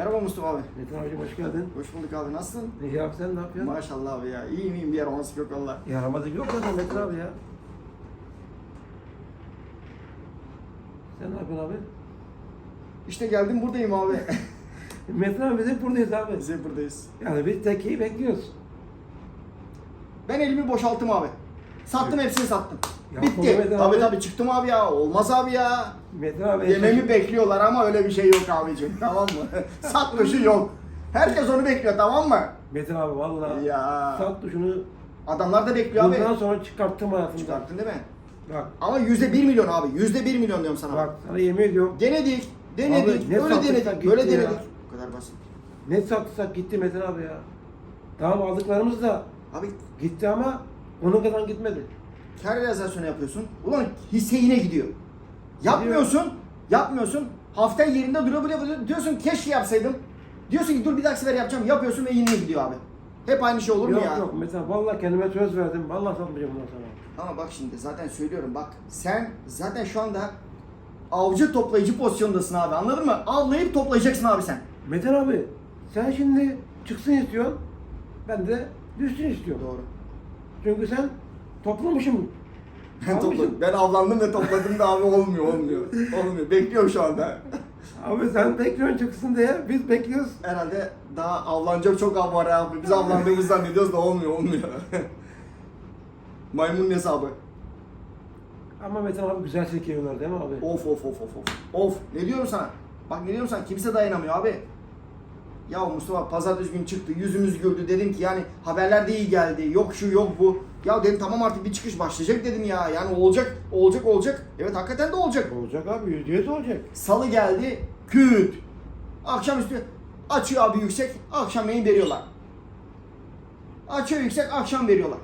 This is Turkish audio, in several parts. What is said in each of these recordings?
Merhaba Mustafa abi. Metin abicim hoş geldin. Hoş bulduk abi. Nasılsın? İyi abi sen ne yapıyorsun? Maşallah abi ya. İyi miyim bir yaramazlık yok valla. Yaramazlık yok zaten Metin abi ya. Sen ne yapıyorsun abi? İşte geldim buradayım abi. Metin abi biz hep buradayız abi. Biz hep buradayız. Yani biz tekeyi bekliyoruz. Ben elimi boşalttım abi. Sattım hepsini sattım. Ya Bitti. Tabii abi- tabii çıktım abi ya. Olmaz abi ya. Abi Yememi bekliyorlar ama öyle bir şey yok abicim. tamam mı? Sat tuşu yok. Herkes onu bekliyor tamam mı? Metin abi vallahi Ya. sat tuşunu Adamlar da bekliyor abi. bundan sonra çıkarttım hayatımdan. Çıkarttın değil mi? Bak Ama yüzde bir milyon abi. Yüzde bir milyon diyorum sana. bak sana yemin ediyorum Denedik. Denedik. Abi, öyle denedik. Böyle gitti ya. denedik. Bu kadar basit. ne satsak gitti Metin abi ya. Tamam aldıklarımız da Abi gitti ama onun kadar gitmedi. Kar realizasyonu yapıyorsun. Ulan hisse yine gidiyor. Yapmıyorsun. Yapmıyorsun. Hafta yerinde duruyor böyle böyle diyorsun keşke yapsaydım. Diyorsun ki dur bir dahaki sefer yapacağım. Yapıyorsun ve yine gidiyor abi. Hep aynı şey olur mu yok ya? yok abi vallahi kendime söz verdim. Vallahi satmayacağım bundan sonra. Ama bak şimdi zaten söylüyorum bak sen zaten şu anda avcı toplayıcı pozisyondasın abi anladın mı? Avlayıp toplayacaksın abi sen. Metin abi sen şimdi çıksın istiyorsun. Ben de düşsün istiyorum. Doğru. Çünkü sen toplamışım. Ben, topladım. ben avlandım ve topladım da abi olmuyor olmuyor. Olmuyor. Bekliyorum şu anda. Abi sen bekliyorsun çıksın diye biz bekliyoruz. Herhalde daha avlanacak çok av var abi. Biz avlandığımızı zannediyoruz da olmuyor olmuyor. Maymun hesabı. Ama Metin abi güzel çekiyorlar değil mi abi? Of of of of of. Of. Ne diyorum sana? Bak ne diyorum sana? Kimse dayanamıyor abi. Ya Mustafa pazartesi gün çıktı, yüzümüz güldü. Dedim ki yani haberler de iyi geldi. Yok şu yok bu. Ya dedim tamam artık bir çıkış başlayacak dedim ya. Yani olacak, olacak, olacak. Evet hakikaten de olacak. Olacak abi yüzde yüz olacak. Salı geldi, küt. Akşamüstü açıyor abi yüksek, akşamleyin veriyorlar. Açıyor yüksek, akşam veriyorlar.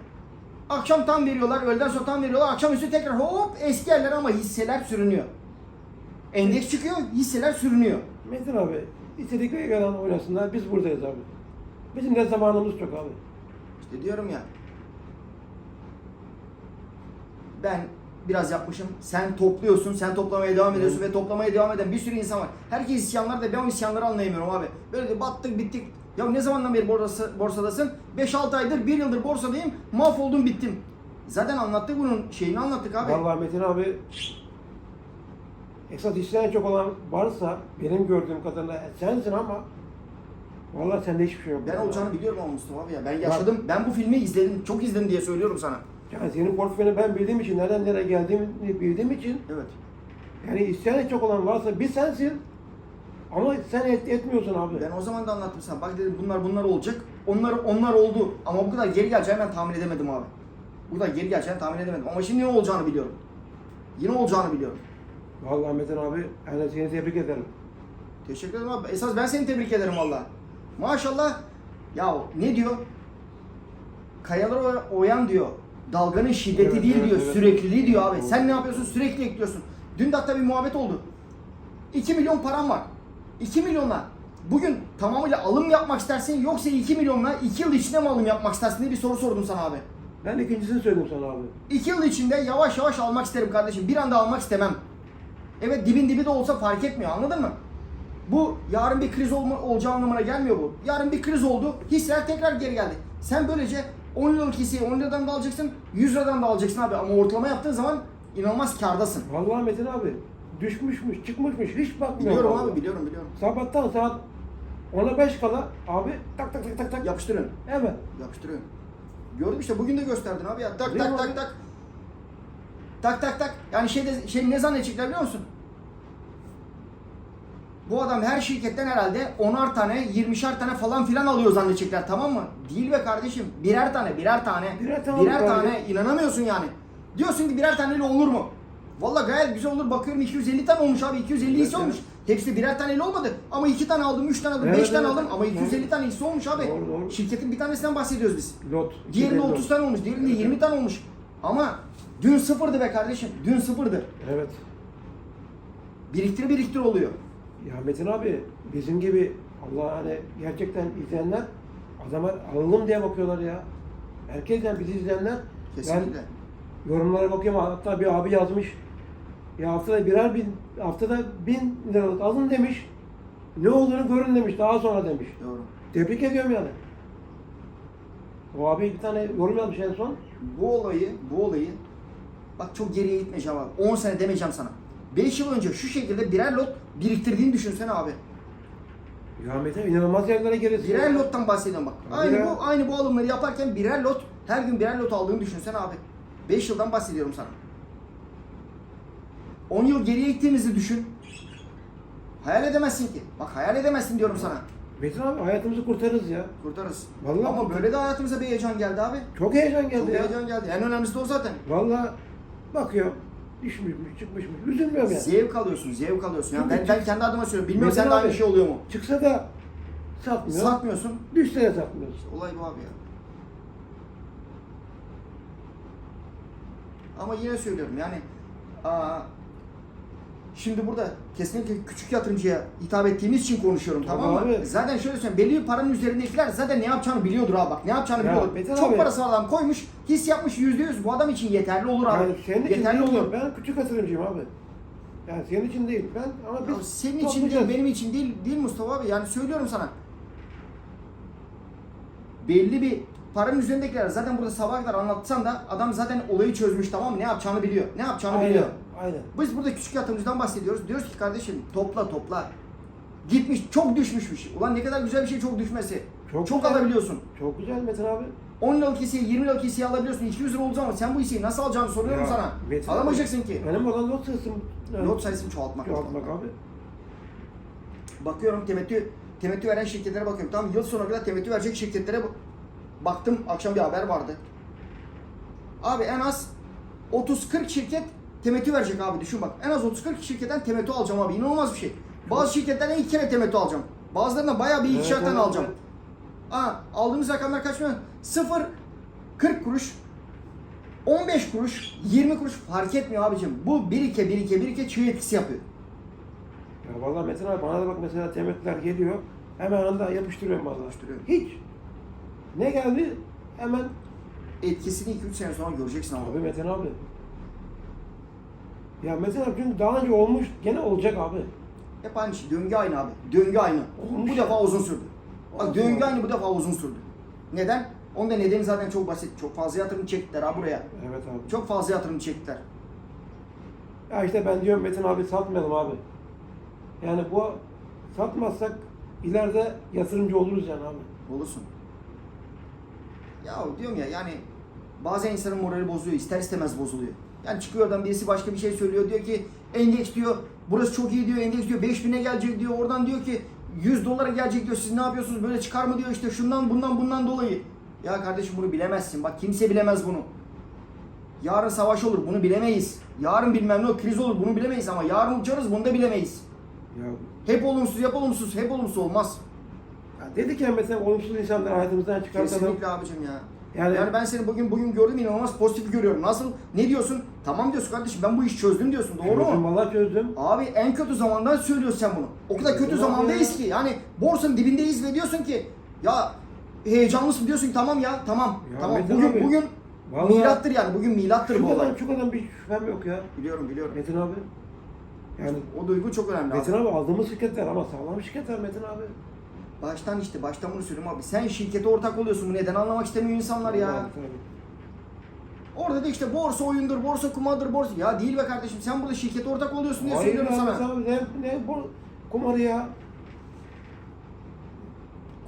Akşam tam veriyorlar, öğleden sonra tam veriyorlar. Akşamüstü tekrar hop eski yerler ama hisseler sürünüyor. Endeks çıkıyor, hisseler sürünüyor. Metin abi istedikleri kadar oynasınlar biz buradayız abi. Bizim de zamanımız çok abi. İşte diyorum ya. Ben biraz yapmışım. Sen topluyorsun, sen toplamaya devam ediyorsun ve toplamaya devam eden bir sürü insan var. Herkes isyanlar da ben o isyanları anlayamıyorum abi. Böyle de battık bittik. Ya ne zamandan beri borsası, borsadasın? 5-6 aydır, 1 yıldır borsadayım. Mahvoldum bittim. Zaten anlattık bunun şeyini anlattık abi. Vallahi Metin abi esas işleyen çok olan varsa benim gördüğüm kadarıyla sensin ama vallahi sende hiçbir şey yok. Ben olacağını biliyorum ama Mustafa abi ya. Ben yaşadım. Ben bu filmi izledim. Çok izledim diye söylüyorum sana. Yani senin portföyünü ben bildiğim için, nereden nereye geldiğimi bildiğim için Evet. yani isyan çok olan varsa bir sensin ama sen et, etmiyorsun abi. Ben o zaman da anlattım sana. Bak dedim bunlar bunlar olacak. Onlar onlar oldu. Ama bu kadar geri geleceğini ben tahmin edemedim abi. Bu kadar geri geleceğini tahmin edemedim. Ama şimdi ne olacağını biliyorum. Yine olacağını biliyorum. Vallahi Metin abi yani seni tebrik ederim. Teşekkür ederim abi. Esas ben seni tebrik ederim valla. Maşallah. Ya ne diyor? Kayaları oy- oyan diyor. Dalganın şiddeti Evet, değil evet, diyor. evet. Sürekliliği diyor abi. Sen ne yapıyorsun? Sürekli ekliyorsun. Dün de hatta bir muhabbet oldu. 2 milyon param var. 2 milyonla bugün tamamıyla alım yapmak istersin yoksa 2 milyonla 2 yıl içinde mi alım yapmak istersin diye bir soru sordum sana abi. Ben ikincisini söyleyeyim sana abi. 2 yıl içinde yavaş yavaş almak isterim kardeşim. Bir anda almak istemem. Evet dibin dibi de olsa fark etmiyor anladın mı? Bu yarın bir kriz olma, olacağı anlamına gelmiyor bu. Yarın bir kriz oldu, hisseler tekrar geri geldi. Sen böylece 10 liralık hisseyi 10 liradan da alacaksın, 100 liradan da alacaksın abi. Ama ortalama yaptığın zaman inanılmaz kardasın. Vallahi Metin abi düşmüşmüş, çıkmışmış hiç bakmıyorum. Biliyorum abi, biliyorum biliyorum. Sabahtan saat 10'a 5 kala abi tak tak tak tak tak. Yapıştırın. Evet. Yapıştırıyorum. Gördüm işte bugün de gösterdin abi ya. Tak Değil tak mi tak abi? tak. Tak tak tak. Yani şeyde şey ne zannedecekler biliyor musun? Bu adam her şirketten herhalde 10'ar tane, 20'şer tane falan filan alıyor zannedecekler tamam mı? Değil be kardeşim. Birer tane, birer tane. Birer tane birer tane. inanamıyorsun yani. Diyorsun ki birer taneyle olur mu? Valla gayet güzel olur. Bakıyorum 250 tane olmuş abi. 250 Evet, olmuş. Hepsi de birer taneyle olmadı. Ama 2 tane aldım, 3 tane aldım, 5 Evet, tane evet. aldım. Ama 250 tane hisse olmuş abi. Doğru, doğru. Şirketin bir tanesinden bahsediyoruz biz. Lot. Diğerinde İki 30 lot. tane olmuş, diğerinde Evet, 20 evet. tane olmuş. Ama dün sıfırdı be kardeşim. Dün sıfırdı. Evet. Biriktire biriktire oluyor. Ya Metin abi bizim gibi Allah hani gerçekten izleyenler adamlar alalım diye bakıyorlar ya. Herkesten bizi izleyenler Kesinlikle. ben yorumlara bakıyorum hatta bir abi yazmış ya haftada birer bin haftada bin liralık alın demiş. ne olduğunu görün demiş daha sonra demiş. Doğru. Tebrik ediyorum yani. O abi bir tane yorum yapmış en son. Bu olayı, bu olayı bak çok geriye gitmeyeceğim abi. 10 sene demeyeceğim sana. 5 yıl önce şu şekilde birer lot biriktirdiğini düşünsene abi. Ya Mete inanılmaz yerlere gelirsin. Birer lottan bahsediyorum bak. Tabii Aynı ya. bu aynı bu alımları yaparken birer lot her gün birer lot aldığını düşünsene abi. 5 yıldan bahsediyorum sana. 10 yıl geriye gittiğimizi düşün. Hayal edemezsin ki. Bak hayal edemezsin diyorum sana. Metin abi hayatımızı kurtarırız ya. Kurtarırız. Vallahi Ama kurtar- böyle de hayatımıza bir heyecan geldi abi. Çok heyecan Çok geldi ya. heyecan geldi. En önemlisi de o zaten. Vallahi bakıyorum. Düşmüşmüş, çıkmışmış. Üzülmüyorum yani. Zevk alıyorsun, zevk alıyorsun. Yani ben, ben kendi adıma söylüyorum. Bilmiyorum Metin sende aynı abi- şey oluyor mu? Çıksa da satmıyor. Satmıyorsun. Düşse de satmıyoruz. Olay bu abi ya. Ama yine söylüyorum yani aa, şimdi burada kesinlikle küçük yatırımcıya hitap ettiğimiz için konuşuyorum Tabii tamam mı? abi. Zaten şöyle söyleyeyim belli bir paranın üzerindekiler zaten ne yapacağını biliyordur abi bak ne yapacağını Ya, biliyordur. Çok abi. parası var adam koymuş his yapmış yüzde yüz bu adam için yeterli olur abi. Yani senin için yeterli değil olur. Ben küçük yatırımcıyım abi. Yani senin için değil. Ben ama Ya biz senin için değil benim için değil değil Mustafa abi yani söylüyorum sana. Belli bir paranın üzerindekiler zaten burada sabah kadar anlatsan da adam zaten olayı çözmüş tamam mı? Ne yapacağını biliyor. Ne yapacağını Aynen. biliyor. Aynen. Biz burada küçük yatırımcıdan bahsediyoruz. Diyoruz ki kardeşim topla topla. Gitmiş çok düşmüşmüş. Ulan ne kadar güzel bir şey çok düşmesi. Çok Çok, güzel. alabiliyorsun. Çok güzel Metin abi. 10 liralık hisseyi 20 liralık hisseyi alabiliyorsun. 200 lira olacak ama sen bu hisseyi nasıl alacağını soruyorum Ya, sana. Metin Alamayacaksın abi, ki. Benim olan lot sayısım. yani Lot sayısını çoğaltmak. Çoğaltmak abi. Bakıyorum temettü, temettü veren şirketlere bakıyorum. Tam yıl sonuna kadar temettü verecek şirketlere bu- baktım. Akşam bir haber vardı. Abi en az 30-40 şirket temettü verecek abi düşün bak. En az 30-40 şirketten temettü alacağım abi. İnanılmaz bir şey. Bazı şirketlerden iki kere temettü alacağım. Bazılarından bayağı bir Evet, ikişerden evet, alacağım. evet. Aa, aldığımız rakamlar kaç milyon? 0 40 kuruş 15 kuruş 20 kuruş fark etmiyor abicim. Bu birike birike birike çığ etkisi yapıyor. Ya vallahi Metin abi bana da bak mesela temetler geliyor. Hemen anda yapıştırıyorum vallahi. Yapıştırıyorum. Hiç. Ne geldi? Hemen. Etkisini 2-3 sene sonra göreceksin ama. Abi Metin abi. Ya Metin abi çünkü daha önce olmuş gene olacak abi. Hep aynı şey. Döngü aynı abi. Döngü aynı. Olmuş bu defa uzun sürdü. Bak döngü aynı bu defa uzun sürdü. Neden? Onun da nedeni zaten çok basit. Çok fazla yatırım çektiler ha buraya. Evet abi. Çok fazla yatırım çektiler. Ya işte ben diyorum Metin abi satmayalım abi. Yani bu satmazsak ileride yatırımcı oluruz yani abi. Olursun. Ya diyorum ya yani bazen insanın morali bozuluyor. ister istemez bozuluyor. Yani çıkıyor oradan birisi başka bir şey söylüyor. Diyor ki endeks diyor. Burası çok iyi diyor. Endeks diyor 5000'e gelecek diyor. Oradan diyor ki 100 dolara gelecek diyor. Siz ne yapıyorsunuz? Böyle çıkar mı diyor işte şundan bundan bundan dolayı. Ya kardeşim bunu bilemezsin. Bak kimse bilemez bunu. Yarın savaş olur bunu bilemeyiz. Yarın bilmem ne o kriz olur bunu bilemeyiz ama yarın uçarız bunu da bilemeyiz. Ya, Hep olumsuz, hep olumsuz, hep olumsuz olmaz. ya dedik ya mesela olumsuz insanları hayatımızdan çıkartalım. Kesinlikle abicim ya. Yani- Yani, ben seni bugün bugün gördüm inanılmaz pozitif görüyorum. Nasıl? Ne diyorsun? Tamam diyorsun kardeşim ben bu işi çözdüm diyorsun. Doğru Çözdüm, mu? Vallahi çözdüm. Abi en kötü zamandan söylüyorsun sen bunu. O kadar kötü Çözdüm zamandayız abi ki yani borsanın dibindeyiz ve diyorsun ki ya heyecanlısın diyorsun ki tamam ya tamam Ya tamam Metin bugün abi, bugün vallahi- milattır yani bugün milattır bu Şu olay. kadar, şu kadar bir şüphem yok ya. Biliyorum biliyorum. Metin abi. Yani O duygu çok önemli abi. Metin abi aldığımız şirketler ama sağlam şirketler Metin abi. Baştan işte baştan bunu söylüyorum abi. Sen şirkete ortak oluyorsun. Bu neden anlamak istemiyor insanlar ya. Tabii. Orada da işte borsa oyundur, borsa kumardır, borsa... Ya değil be kardeşim sen burada şirkete ortak oluyorsun diye Hayır söylüyorum ya sana. Abi ne, ne bu kumarı ya?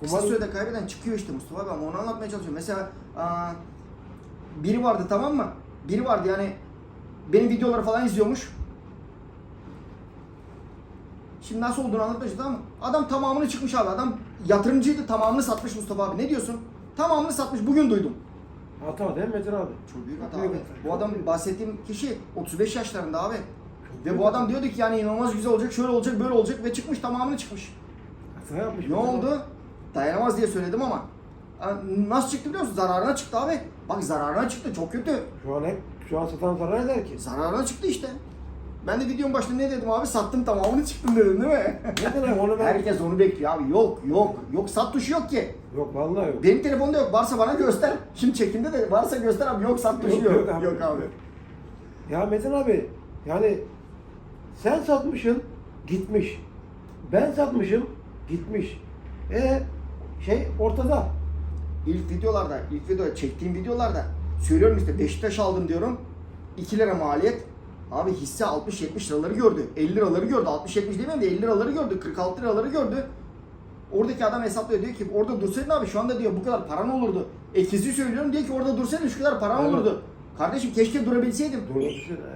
Kısa sürede kaybeden çıkıyor işte Mustafa abi ama onu anlatmaya çalışıyorum. Mesela aa, biri vardı tamam mı? Biri vardı yani benim videoları falan izliyormuş. Şimdi nasıl olduğunu anlatmayacağım tamam mı? Adam tamamını çıkmış abi. Adam yatırımcıydı tamamını satmış Mustafa abi. Ne diyorsun? Tamamını satmış. Bugün duydum. Hata değil mi Metin abi? Çok büyük hata büyük abi. hata, Bu adam bahsettiğim kişi 35 yaşlarında abi. Çok Ve bu hata. adam diyordu ki yani inanılmaz güzel olacak, şöyle olacak, böyle olacak ve çıkmış tamamını çıkmış. Hata yapmış. Ne Metin abi. oldu? Dayanamaz diye söyledim ama nasıl çıktı biliyor musun? Zararına çıktı abi. Bak zararına çıktı çok kötü. Şu an hep şu an satan zarar eder ki. Zararına çıktı işte. Ben de videonun başında ne dedim abi? Sattım tamamını çıktım dedim değil mi? Metin abi onu ben... Herkes onu bekliyor abi. Yok yok. Yok sat tuşu yok ki. Yok vallahi yok. Benim telefonda yok. Varsa bana göster. Şimdi çekimde de varsa göster abi. Yok sat tuşu Yok, yok. yok Yok abi. abi. Ya Metin abi yani sen satmışsın gitmiş. Ben satmışım Gitmiş. E şey ortada. İlk videolarda, ilk video çektiğim videolarda söylüyorum işte Beşiktaş aldım diyorum. 2 lira maliyet. Abi hisse 60-70 liraları gördü. 50 liraları gördü. 60-70 demeyeyim de 50 liraları gördü. 46 liraları gördü. Oradaki adam hesaplıyor diyor ki orada dursaydın abi şu anda diyor bu kadar paran olurdu. Ekizi söylüyorum diyor ki orada dursaydın şu kadar paran Evet. olurdu. Kardeşim keşke durabilseydim.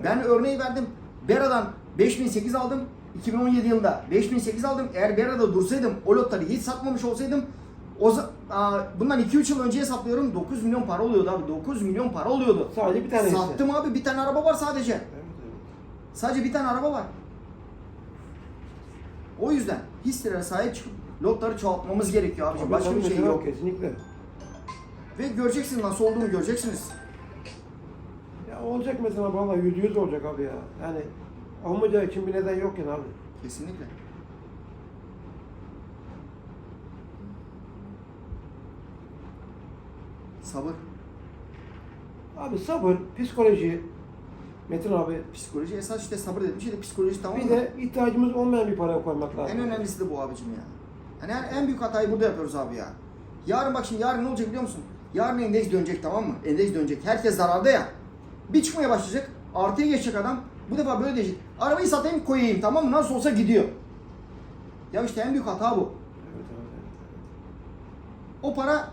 Ben örneği verdim. Bera'dan 5008 aldım. 2017 yılında 5008 aldım. Eğer Bera'da dursaydım, o lotları hiç satmamış olsaydım o aa, bundan 2-3 yıl önce hesaplıyorum 9 milyon para oluyordu abi. 9 milyon para oluyordu. Sadece bir tane. Sattım abi bir tane araba var sadece. Evet. Sadece bir tane araba var. O yüzden hisselere sahip çıkıp lotları çoğaltmamız gerekiyor abiciğim. Tabii, Başka bir şey yok. Kesinlikle. Ve göreceksiniz nasıl olduğunu göreceksiniz. Ya olacak mesela vallahi yüzde yüz olacak abi ya. Yani olmayacağı için bir neden yok yani abi. Kesinlikle. Sabır. Abi sabır, psikoloji, Metin abi. Psikoloji esas işte sabır dediğim şey de psikoloji tamam Bir mı? de ihtiyacımız olmayan bir paraya koymak lazım. En önemlisi de bu abicim ya. Yani en- en büyük hatayı burada yapıyoruz abi ya. Yarın bak şimdi yarın ne olacak biliyor musun? Yarın endeks dönecek tamam mı? Endeks dönecek. Herkes zararda ya. Bir çıkmaya başlayacak. Artıya geçecek adam. Bu defa böyle diyecek. Arabayı satayım koyayım tamam mı? Nasıl olsa gidiyor. Ya işte en büyük hata bu. Evet, evet, evet. O para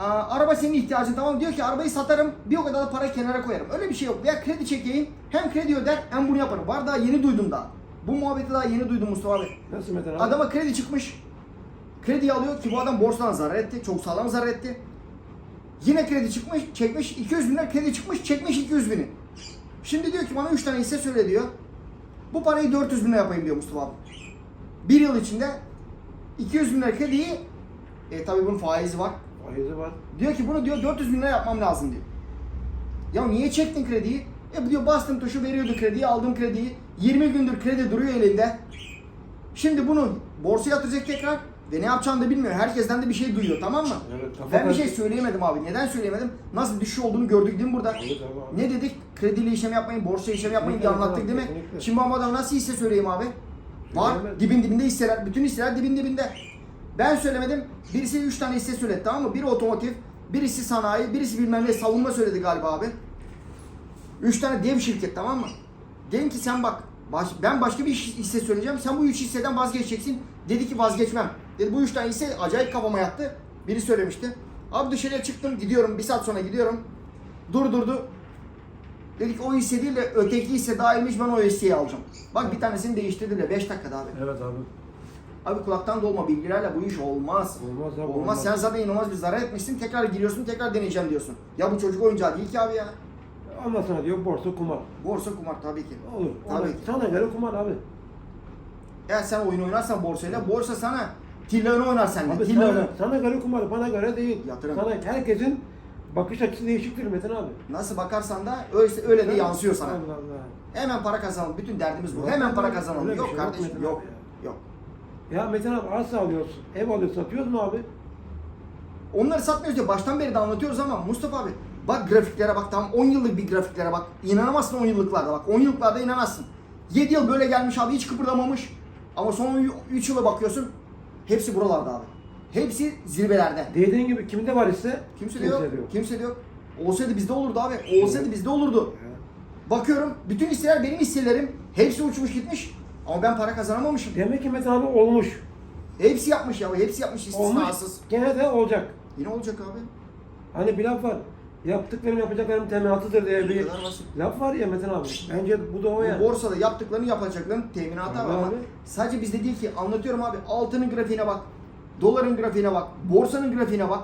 Aa, araba senin ihtiyacın tamam diyor ki arabayı satarım bir o kadar da para kenara koyarım. Öyle bir şey yok. Veya kredi çekeyim hem kredi öder hem bunu yaparım. Var daha yeni duydum daha. Bu muhabbeti daha yeni duydum Mustafa abi. Nasıl Metin abi? Adama kredi çıkmış. Kredi alıyor ki bu adam borsadan zarar etti. Çok sağlam zarar etti. Yine kredi çıkmış, çekmiş 200 bin lira kredi çıkmış, çekmiş 200 bini. Şimdi diyor ki bana 3 tane hisse söyle diyor. Bu parayı 400 bin lira yapayım diyor Mustafa abi. Bir yıl içinde 200 bin lira krediyi, e tabi bunun faizi var. Faizi var. Diyor ki bunu diyor 400 bin lira yapmam lazım diyor. Ya niye çektin krediyi? E diyor bastım tuşu veriyordu krediyi, aldım krediyi. 20 gündür kredi duruyor elinde. Şimdi bunu borsaya yatıracak tekrar ve ne yapacağını da bilmiyor. Herkesten de bir şey duyuyor tamam mı? Evet, ben bir şey söyleyemedim abi. Neden söyleyemedim? Nasıl düşüş olduğunu gördük değil mi burada? Evet abi. Ne dedik? Krediyle işlem yapmayın, borsa işlem yapmayın diye Evet, anlattık evet, değil mi? kesinlikle. Şimdi bu adam nasıl hisse söyleyeyim abi? Var. Dibin dibinde hisseler. Bütün hisseler dibin dibinde. Ben söylemedim. Birisi 3 tane hisse söyledi tamam mı? Biri otomotiv, birisi sanayi, birisi bilmem ne savunma söyledi galiba abi. 3 tane dev şirket tamam mı? Dedim ki sen bak baş- ben başka bir hisse söyleyeceğim. Sen bu 3 hisseden vazgeçeceksin. Dedi ki vazgeçmem. Dedi bu 3 tane hisse acayip kafama yattı. Biri söylemişti. Abi dışarıya çıktım gidiyorum. Bir saat sonra gidiyorum. Durdurdu. Dedik o hisse değil de öteki hisse daha iyiymiş ben o hisseyi alacağım. Bak bir tanesini değiştirdiler 5 dakikada abi. Evet abi. Abi kulaktan dolma bilgilerle bu iş olmaz. Olmaz abi, Olmaz. olmaz. Sen zaten inanılmaz bir zarar etmişsin. Tekrar giriyorsun, tekrar deneyeceğim diyorsun. Ya bu çocuk oyuncağı değil ki abi ya. Ondan sonra diyor borsa kumar. Borsa kumar tabii ki. Olur. Tabii Ona, ki. sana göre kumar abi. Eğer sen oyun oynarsan borsayla, borsa sana tillağını oynar seninle. Abi Tillağını. sana, sana göre kumar, bana göre değil. Yatırım. Sana herkesin bakış açısı değişiktir Metin abi. Nasıl bakarsan da öyle, öyle de yansıyor sana. Allah Allah. Hemen para kazanalım. Bütün derdimiz bu. Hemen para öyle kazanalım. bir Yok şey yok kardeşim Metin yok. abi Yok. Ya Metin abi arsa alıyorsun, ev alıyorsun, satıyoruz mu abi? Onları satmıyoruz diye baştan beri de anlatıyoruz ama Mustafa abi bak grafiklere bak tamam 10 yıllık bir grafiklere bak. İnanamazsın 10 yıllıklarda bak. 10 yıllıklarda inanamazsın. 7 yıl böyle gelmiş abi hiç kıpırdamamış. Ama son 3 yıla bakıyorsun hepsi buralarda abi. Hepsi zirvelerde. Dediğin gibi kimde var ise Kimse de yok. Kimse de yok. Olsaydı bizde olurdu abi. Olsaydı bizde olurdu. Bakıyorum bütün hisseler benim hisselerim. Hepsi uçmuş gitmiş. Ama ben para kazanamamışım. Demek ki abi olmuş. Hepsi yapmış ya. Hepsi yapmış Olmuş. istisnasız. Gene de olacak. Yine olacak abi. Hani bir laf var. Yaptıklarım yapacaklarım teminatıdır diye bir Bu kadar basit. laf var ya Metin abi. Bence bu da o Bu yani. borsada yaptıklarını yapacakların teminatı var Tabii ama abi. sadece bizde değil ki anlatıyorum abi altının grafiğine bak. Doların grafiğine bak. Borsanın grafiğine bak.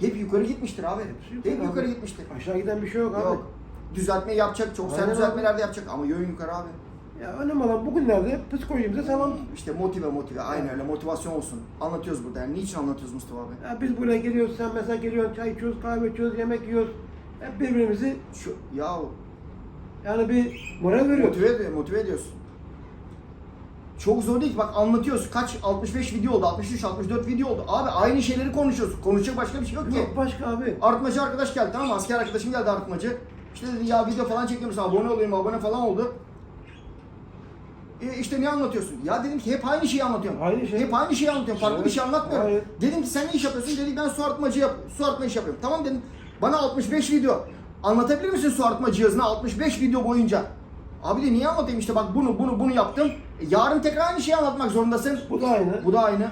Hep yukarı gitmiştir abi. Hepsi Hep yukarı abi. gitmiştir. Aşağı giden bir şey yok abi. Yok. Düzeltme yapacak. Çok sert Aynen düzeltmeler de yapacak ama yön yukarı abi. Ya önemli olan bugünlerde psikolojimize sağlam. İşte motive motive. Aynen öyle motivasyon olsun. Anlatıyoruz burada. Yani niçin anlatıyoruz Mustafa abi? Ya biz buraya geliyoruz, sen mesela geliyorsun, çay içiyoruz, kahve içiyoruz, yemek yiyoruz. Hep birbirimizi Şu, ya yani bir moral veriyoruz. motive, ediyor, motive ediyorsun. Çok zor değil ki bak anlatıyoruz. Kaç 65 video oldu, 63 64 video oldu. Abi aynı şeyleri konuşuyoruz. Konuşacak başka bir şey yok ki. Yok başka abi. Arıtmacı arkadaş geldi tamam mı? Asker arkadaşım geldi arıtmacı. İşte dedi ya video falan çekiyorum sana abone olayım abone falan oldu. E, işte ne anlatıyorsun? Ya dedim ki hep aynı şeyi anlatıyorum. Aynı şey. Hep aynı şeyi anlatıyorum. Farklı bir şey anlatmıyorum. Hayır. Dedim ki sen ne iş yapıyorsun? Dedi ben su arıtmacı yap su arıtma iş yapıyorum. Tamam dedim. Bana 65 video. Anlatabilir misin su arıtma cihazını 65 video boyunca? Abi de niye anlatayım işte bak bunu bunu bunu yaptım. E, yarın tekrar aynı şeyi anlatmak zorundasın. Bu da aynı. Bu da aynı.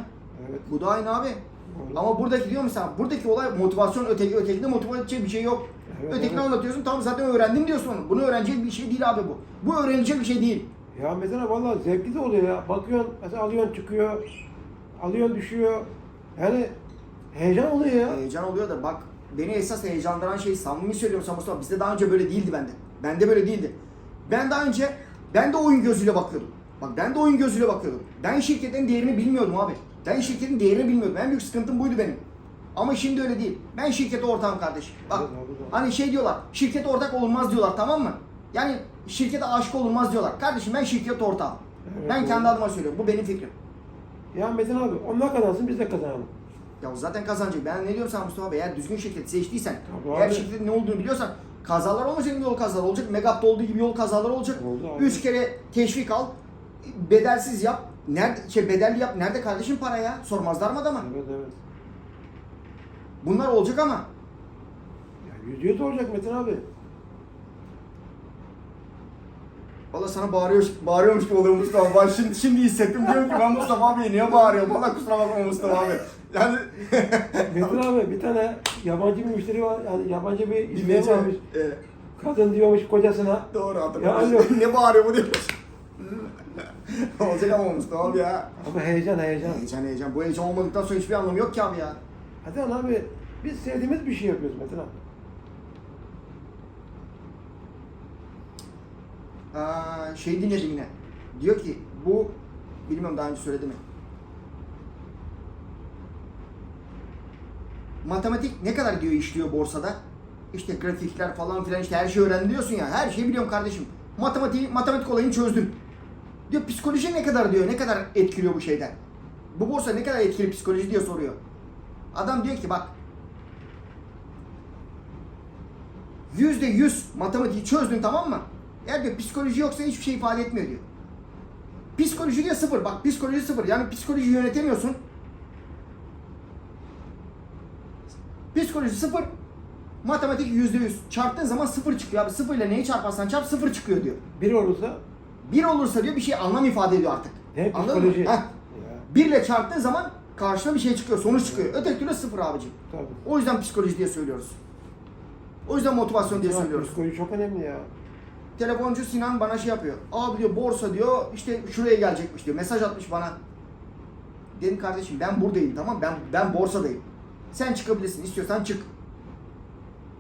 Evet. Bu da aynı abi. Doğru. Ama buradaki diyor musun sen? Buradaki olay motivasyon öteki ötekinde motive edecek bir şey yok. Evet, Ötekini evet. anlatıyorsun tamam zaten öğrendim diyorsun onu. Bunu öğrenecek bir şey değil abi bu. Bu öğrenecek bir şey değil. Ya mesela vallahi zevkli de oluyor ya. Bakıyorsun mesela alıyorsun çıkıyor. Alıyorsun düşüyor. Yani heyecan oluyor ya. Heyecan oluyor da bak beni esas heyecanlandıran şey samimi söylüyorum sana Mustafa bizde daha önce böyle değildi bende. Bende böyle değildi. Ben daha önce ben de oyun gözüyle bakıyordum. Bak ben de oyun gözüyle bakıyordum. Ben şirketin değerini bilmiyordum abi. Ben şirketin değerini bilmiyordum. En büyük sıkıntım buydu benim. Ama şimdi öyle değil. Ben şirkete ortağım kardeşim. Bak hani şey diyorlar. Şirkete ortak olunmaz diyorlar tamam mı? Yani şirkete aşık olunmaz diyorlar. Kardeşim ben şirket ortağım. Evet, ben doğru. kendi adıma söylüyorum. Bu benim fikrim. Ya Metin abi onlar kazansın biz de kazanalım. Ya zaten kazanacak. Ben ne diyorum sana Mustafa abi? Eğer düzgün şirket seçtiysen, Tabii eğer abi. şirketin ne olduğunu biliyorsan kazalar olmayacak yol kazaları olacak. Megap'ta olduğu gibi yol kazaları olacak. Oldu abi. Üç kere teşvik al. Bedelsiz yap. Nerede şey bedelli yap. Nerede kardeşim para ya? Sormazlar mı adama? Evet evet. Bunlar olacak ama. Ya yüzde yüz olacak Metin abi. Valla sana bağırıyor, bağırıyormuş gibi oluyor Mustafa. Ben şimdi, şimdi hissettim. Diyorum ki ben Mustafa abiye niye bağırıyorum? Valla kusura bakma Mustafa abi. Yani Metin abi bir tane yabancı bir müşteri var. Yani yabancı bir izleyen dinleyici varmış. Evet. Kadın diyormuş kocasına. Doğru Ya hatırladım. alo. ne bağırıyor bu diyormuş. olacak ama Mustafa abi ya. Ama heyecan heyecan. Heyecan heyecan. Bu heyecan olmadıktan sonra hiçbir anlamı yok ki abi ya. Hadi lan abi biz sevdiğimiz bir şey yapıyoruz Metin abi. Şey dinledim yine. Diyor ki bu bilmiyorum daha önce söyledi mi? Matematik ne kadar diyor işliyor borsada? İşte grafikler falan filan işte her şeyi öğren diyorsun ya. Her şeyi biliyorum kardeşim. Matematiği, matematik olayını çözdüm. Diyor psikoloji ne kadar diyor, ne kadar etkiliyor bu şeyden? Bu borsa ne kadar etkili psikoloji diye soruyor. Adam diyor ki bak yüzde yüz matematiği çözdün tamam mı? Eğer diyor psikoloji yoksa hiçbir şey ifade etmiyor diyor. Psikoloji diyor sıfır. Bak psikoloji sıfır. Yani psikoloji yönetemiyorsun. Psikoloji sıfır. Matematik yüzde yüz. Çarptığın zaman sıfır çıkıyor abi. Sıfır ile neyi çarparsan çarp sıfır çıkıyor diyor. Bir olursa Bir olursa diyor bir şey anlam ifade ediyor artık. ne Anladın mı? psikoloji. Heh. Ya, Bir ile çarptığın zaman karşına bir şey çıkıyor, sonuç çıkıyor. Öteki türlü sıfır abicim. tabii. O yüzden psikoloji diye söylüyoruz. O yüzden motivasyon diye Ya, söylüyoruz. Psikoloji çok önemli ya. Telefoncu Sinan bana şey yapıyor. Abi diyor borsa diyor işte şuraya gelecekmiş diyor. Mesaj atmış bana. Dedim kardeşim ben buradayım tamam ben ben borsadayım. Sen çıkabilirsin istiyorsan çık.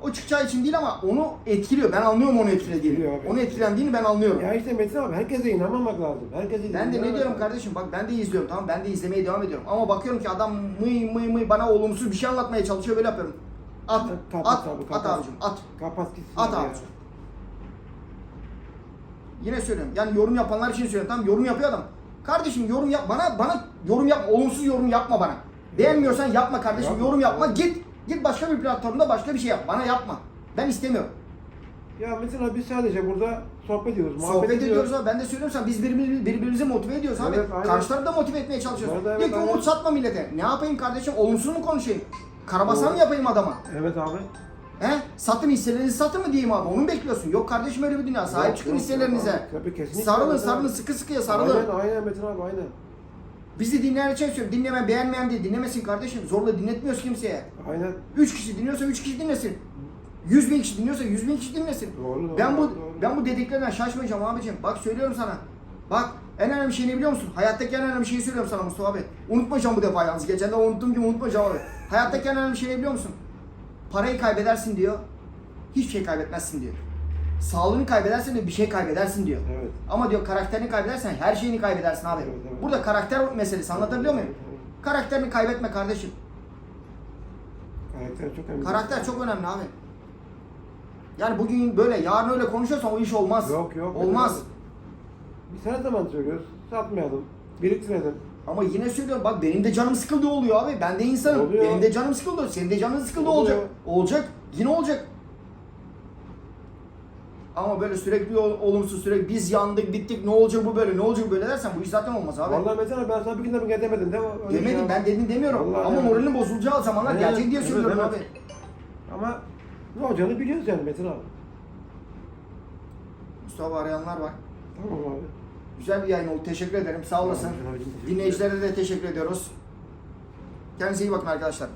O çıkacağı için değil ama onu etkiliyor. Ben anlıyorum onu etkilediğini. Abi. Onu etkilendiğini ben anlıyorum. Ya işte Metin abi herkese inanmamak lazım. Herkese Ben de ne diyorum lazım. kardeşim bak ben de izliyorum tamam ben de izlemeye devam ediyorum. Ama bakıyorum ki adam mıy mıy mıy bana olumsuz bir şey anlatmaya çalışıyor böyle yapıyorum. At, Kapat at, abi, at kapat. abicim at. Kapat gitsin. At abicim. Yine söylüyorum. Yani yorum yapanlar için söylüyorum. Tamam yorum yapıyor adam. Kardeşim yorum yap bana bana yorum yap olumsuz yorum yapma bana. Beğenmiyorsan yapma kardeşim. Yapma, yorum yapma. Git git başka bir platformda başka bir şey yap. Bana yapma. Ben istemiyorum. Ya mesela biz sadece burada sohbet ediyoruz, muhabbet Sohbet ediyoruz abi. Ben de söylüyorum sana biz birbirimizi, birbirimizi motive ediyoruz abi. Evet, aynen. Karşı tarafı da motive etmeye çalışıyoruz. Arada Diyor evet, ki aynen. umut satma millete. Ne yapayım kardeşim? Olumsuz mu konuşayım? Karabasan mı yapayım adama? Evet abi. He? Satın hisselerinizi satın mı diyeyim abi? Onu mu bekliyorsun? Yok kardeşim öyle bir dünya. Sahip çıkın hisselerinize. Tabii, kesinlikle. Sarılın Evet, sarılın abi. sıkı sıkıya sarılın. Aynen aynen Metin abi aynen. Bizi dinleyen için söylüyorum. Dinlemen beğenmeyen diye dinlemesin kardeşim. Zorla dinletmiyoruz kimseye. Aynen. 3 kişi dinliyorsa 3 kişi dinlesin. 100 bin kişi dinliyorsa 100 bin kişi dinlesin. Doğru, doğru, ben bu doğru. ben bu dediklerinden şaşmayacağım abicim. Bak söylüyorum sana. Bak en önemli şey ne biliyor musun? Hayattaki en önemli şeyi söylüyorum sana Mustafa abi. Unutmayacağım bu defa yalnız. Geçen de unuttuğum gibi unutmayacağım abi. Hayattaki en önemli şey ne biliyor musun? Parayı kaybedersin diyor. Hiçbir şey kaybetmezsin diyor. Sağlığını kaybedersen de bir şey kaybedersin diyor. Evet. Ama diyor karakterini kaybedersen her şeyini kaybedersin abi. Evet, evet. Burada karakter meselesi anlatabiliyor muyum? Karakterini kaybetme kardeşim. Karakter çok önemli. Karakter çok önemli abi. Yani bugün böyle yarın öyle konuşuyorsan o iş olmaz. Yok yok. Olmaz. Biz her zaman söylüyoruz. Satmayalım. Biriktirelim. Ama yine söylüyorum bak benim de canım sıkıldı oluyor abi. Ben de insanım. Oluyor. Benim de canım sıkıldı. Senin de canın sıkıldı Oluyor. olacak. Olacak. Yine olacak. Ama böyle sürekli ol- olumsuz sürekli biz yandık bittik ne olacak bu böyle ne olacak bu böyle dersen bu iş zaten olmaz abi. Vallahi mesela ben sana bir gün de bir demedim değil mi? Öyle Demedim şey ben dedin demiyorum Vallahi ama evet. moralin bozulacağı zamanlar Evet, gelecek diye evet, söylüyorum evet. abi. Ama ne olacağını biliyoruz yani Metin abi. Mustafa arayanlar var. Tamam abi. Güzel bir yayın oldu. Teşekkür ederim. Sağ olasın. Dinleyicilere de teşekkür ediyoruz. Kendinize iyi bakın arkadaşlar.